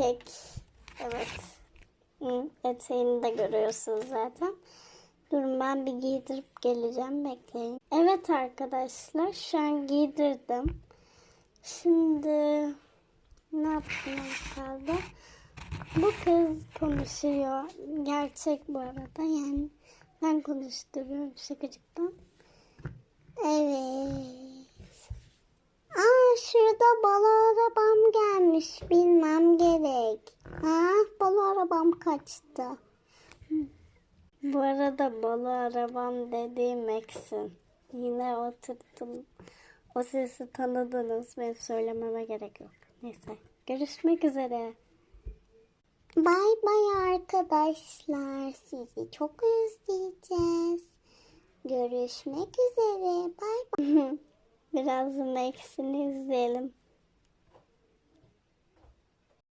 erkek. Evet. Eteğini de görüyorsunuz zaten. Durun ben bir giydirip geleceğim bekleyin. Evet arkadaşlar şu an giydirdim. Şimdi ne yapmamız kaldı? Bu kız konuşuyor. Gerçek bu arada yani ben konuşturuyorum şakacıktan. Evet. Aa şurada balo arabam gelmiş. Bilmem gerek. Ha balo arabam kaçtı. Bu arada balo arabam dediğim Max'in. Yine oturdum. O sesi tanıdınız. Ben söylememe gerek yok. Neyse. Görüşmek üzere. Bay bay arkadaşlar. Sizi çok özleyeceğiz. Görüşmek üzere. Bay bay. Biraz Max'ini izleyelim.